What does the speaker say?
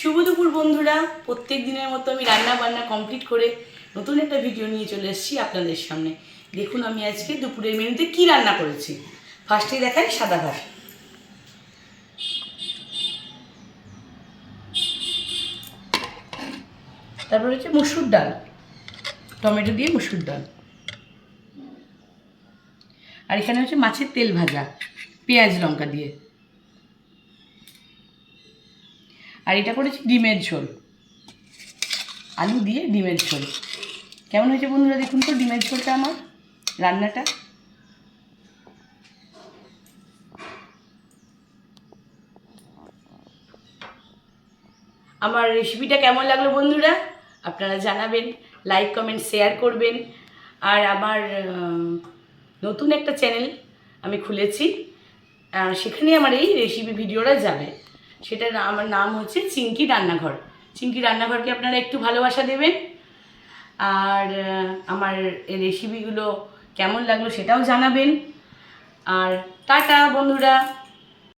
শুভ দুপুর বন্ধুরা। প্রত্যেক দিনের মতো আমি রান্না বান্না কমপ্লিট করে নতুন একটা ভিডিও নিয়ে চলে এসেছি আপনাদের সামনে। দেখুন আমি আজকে দুপুরের মেনুতে কি রান্না করেছি। ফার্স্টে দেখাই সাদা ভাত। তারপর হচ্ছে মুসুর ডাল। টমেটো দিয়ে মুসুর ডাল। আর এখানে হচ্ছে মাছের তেল ভাজা, পেঁয়াজ লঙ্কা দিয়ে। আর এটা করেছি ডিমের ঝোল। আলু দিয়ে ডিমের ঝোল। কেমন হয়েছে বন্ধুরা দেখুন তো ডিমের ঝোলটা আমার, রান্নাটা। আমার রেসিপিটা কেমন লাগল বন্ধুরা? আপনারা জানাবেন লাইক কমেন্ট শেয়ার করবেন। আর আমার নতুন একটা চ্যানেল আমি খুলেছি। সেখানে আমার এই রেসিপি ভিডিওটা যাবে। সেটা আমার নাম হচ্ছে চিঙ্কি রান্নাঘর। চিঙ্কি রান্নাঘরকে আপনারা একটু ভালোবাসা দেবেন। আর আমার এই রেসিপিগুলো কেমন লাগল সেটাও জানাবেন। আর টাটা, বন্ধুরা।